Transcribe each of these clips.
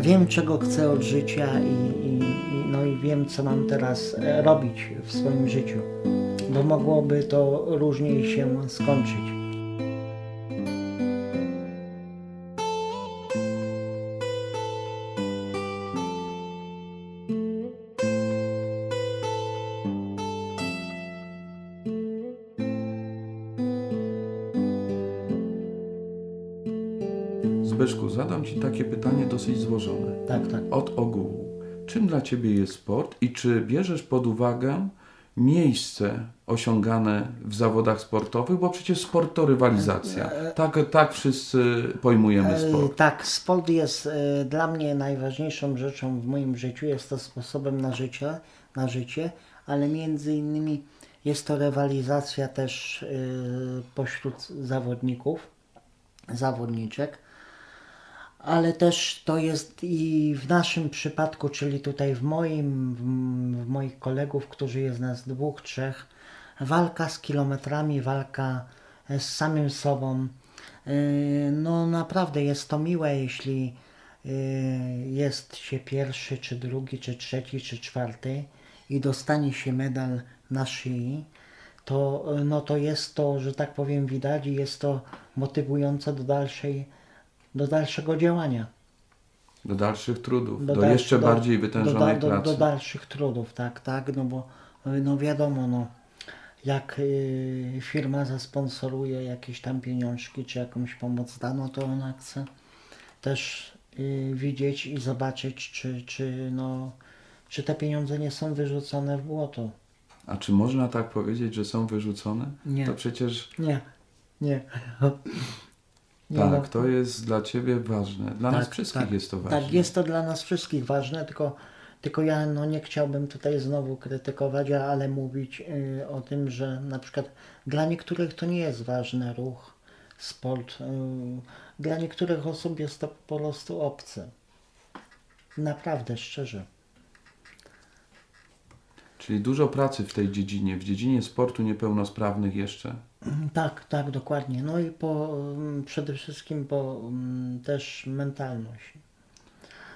wiem czego chcę od życia i, i, no i wiem co mam teraz e, robić w swoim życiu, bo mogłoby to różnie się skończyć. Zbyszku, zadam Ci takie pytanie dosyć złożone. Tak, tak. Od ogółu. Czym dla Ciebie jest sport i czy bierzesz pod uwagę miejsce osiągane w zawodach sportowych, bo przecież sport to rywalizacja. Tak, tak wszyscy pojmujemy E, sport. Tak, sport jest e, dla mnie najważniejszą rzeczą w moim życiu. Jest to sposobem na życie, na życie ale między innymi jest to rywalizacja też e, pośród zawodników, zawodniczek. Ale też to jest i w naszym przypadku, czyli tutaj w moim, w, moich kolegów, którzy jest nas dwóch, trzech, walka z kilometrami, walka z samym sobą. Yy, No naprawdę jest to miłe, jeśli yy, jest się pierwszy, czy drugi, czy trzeci, czy czwarty i dostanie się medal na szyi, to, no to jest to, że tak powiem, widać i jest to motywujące do dalszej, do dalszego działania. Do dalszych trudów, do, dalsz- jeszcze bardziej do, wytężonej do, do, pracy. do dalszych trudów, tak, tak, no bo no wiadomo, no jak y, firma zasponsoruje jakieś tam pieniążki, czy jakąś pomoc da, no to ona chce też y, widzieć i zobaczyć, czy, czy, no, czy te pieniądze nie są wyrzucone w błoto. A czy można tak powiedzieć, że są wyrzucone? Nie. To przecież Nie, nie. Nie tak, no. to jest dla Ciebie ważne. Dla nas Tak, wszystkich tak. jest to ważne. Tak, jest to dla nas wszystkich ważne, tylko, tylko ja no, nie chciałbym tutaj znowu krytykować, ale mówić y, o tym, że na przykład dla niektórych to nie jest ważny ruch, sport. Y, dla niektórych osób jest to po prostu obce. Naprawdę, szczerze. Czyli dużo pracy w tej dziedzinie, w dziedzinie sportu niepełnosprawnych jeszcze. Tak, tak, dokładnie. No i po, mm, przede wszystkim po mm, też mentalność.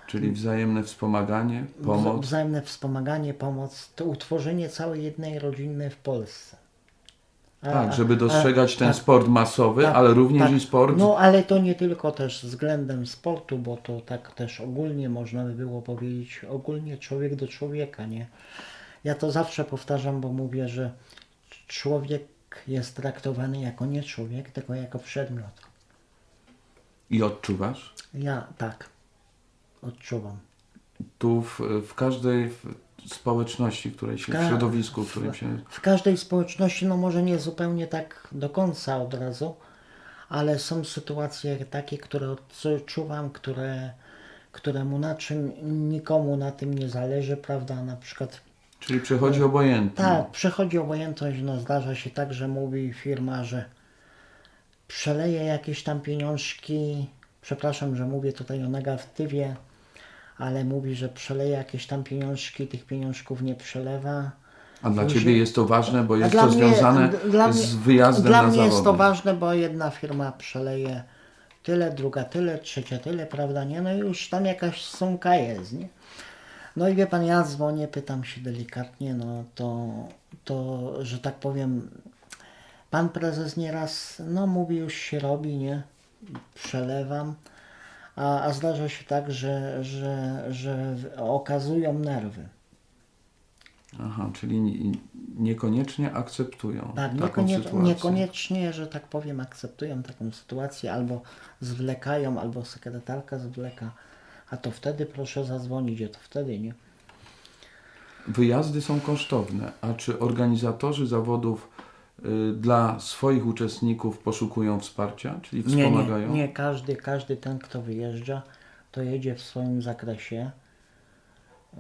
Czyli wzajemne wspomaganie, pomoc. Wzajemne wspomaganie, pomoc, to utworzenie całej jednej rodziny w Polsce. A- Tak, żeby dostrzegać a- ten tak, sport masowy, tak, ale również tak. i sport. No ale to nie tylko też względem sportu, bo to tak też ogólnie można by było powiedzieć, ogólnie człowiek do człowieka, nie? Ja to zawsze powtarzam, bo mówię, że człowiek jest traktowany jako nie człowiek, tylko jako przedmiot. I odczuwasz? Ja tak odczuwam. Tu w, w każdej w społeczności, w której się, w środowisku, w którym się. W każdej społeczności, no może nie zupełnie tak do końca od razu, ale są sytuacje takie, które odczuwam, które, któremu na czym nikomu na tym nie zależy, prawda? Na przykład Czyli przechodzi obojętnie. tak, przechodzi obojętność, no zdarza się tak, że mówi firma, że przeleje jakieś tam pieniążki, przepraszam, że mówię tutaj o negatywie, ale mówi, że przeleje jakieś tam pieniążki, tych pieniążków nie przelewa. A dla Ciebie jest to ważne, bo jest dla to mnie- związane dla z mnie- wyjazdem Dla na mnie zawody. jest to ważne, bo jedna firma przeleje tyle, druga tyle, trzecia tyle, prawda, nie? No i już tam jakaś sumka jest, nie? No i wie pan, ja dzwonię, pytam się delikatnie, no to, to że tak powiem, pan prezes nieraz, no mówi, już się robi, nie? Przelewam. A, a zdarza się tak, że, że, że okazują nerwy. Aha, czyli nie- niekoniecznie akceptują Tak, taką niekonie, sytuację. niekoniecznie, że tak powiem, akceptują taką sytuację, albo zwlekają, albo sekretarka zwleka, a to wtedy proszę zadzwonić, a to wtedy nie. Wyjazdy są kosztowne, a czy organizatorzy zawodów y, dla swoich uczestników poszukują wsparcia, czyli Nie, nie, wspomagają? nie, każdy, każdy ten, kto wyjeżdża, to jedzie w swoim zakresie,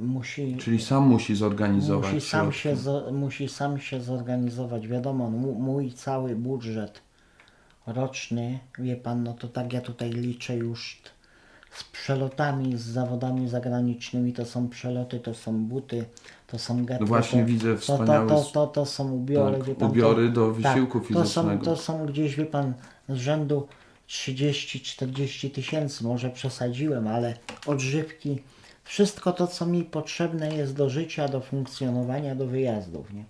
musi, Czyli sam musi zorganizować musi, sam środki. się, zo- musi sam się zorganizować. Wiadomo, mój cały budżet roczny, wie pan, no to tak ja tutaj liczę już z przelotami, z zawodami zagranicznymi, to są przeloty, to są buty, to są getry. No właśnie to, widzę to, wspaniałe to, to, to, to są ubiory, tak, pan. ubiory do wysiłku tak, to są, fizycznego. to są gdzieś, wie pan, z rzędu 30-40 tysięcy, może przesadziłem, ale odżywki, wszystko to, co mi potrzebne jest do życia, do funkcjonowania, do wyjazdów. Nie?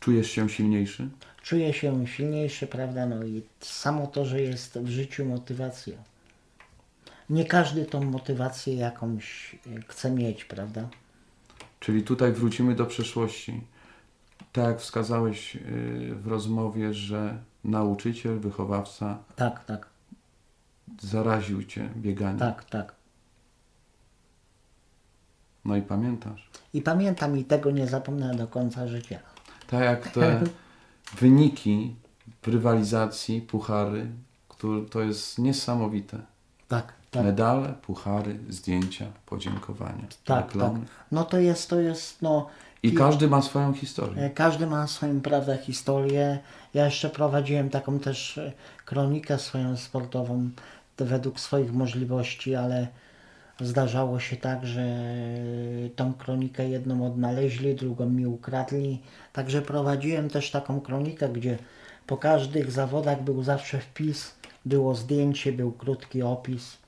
Czujesz się silniejszy? Czuję się silniejszy, prawda? No i samo to, że jest w życiu motywacja. Nie każdy tą motywację jakąś e, chce mieć, prawda? Czyli tutaj wrócimy do przeszłości. Tak jak wskazałeś yy, w rozmowie, że nauczyciel, wychowawca Tak, tak, zaraził cię bieganiem. tak, tak. No i pamiętasz. I pamiętam i tego nie zapomnę do końca życia. Tak jak te wyniki rywalizacji, puchary, które, to jest niesamowite. Tak, tak. Medale, puchary, zdjęcia, podziękowania, Tak, reklamy. tak. No to jest, to jest, no... I każdy ma swoją historię. e, Każdy ma swoją, prawda, historię. Ja jeszcze prowadziłem taką też e, kronikę swoją sportową to według swoich możliwości, ale zdarzało się tak, że tą kronikę jedną odnaleźli, drugą mi ukradli. Także prowadziłem też taką kronikę, gdzie po każdych zawodach był zawsze wpis, było zdjęcie, był krótki opis.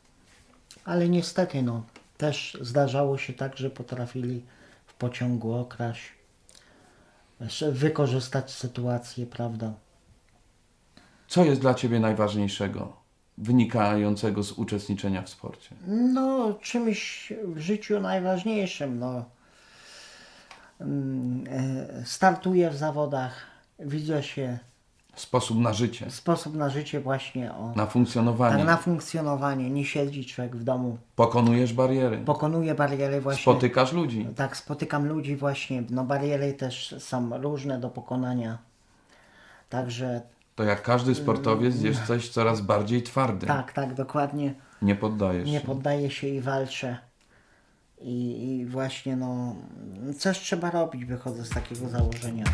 Ale niestety, no, też zdarzało się tak, że potrafili w pociągu okraść, wykorzystać sytuację, prawda? Co jest dla Ciebie najważniejszego, wynikającego z uczestniczenia w sporcie? No, czymś w życiu najważniejszym, no. Mm, e, Startuję w zawodach, widzę się, Sposób na życie, sposób na życie właśnie o... na funkcjonowanie. Tak, na funkcjonowanie, nie siedzi człowiek w domu, Pokonujesz bariery, pokonuje bariery właśnie. spotykasz ludzi. Tak, spotykam ludzi właśnie, no bariery też są różne do pokonania. Także to jak każdy sportowiec jest coś coraz bardziej twardy. Tak, tak, dokładnie. Nie poddajesz się. Nie poddaję się i walczę. I, I, właśnie no, coś trzeba robić, wychodzę z takiego założenia.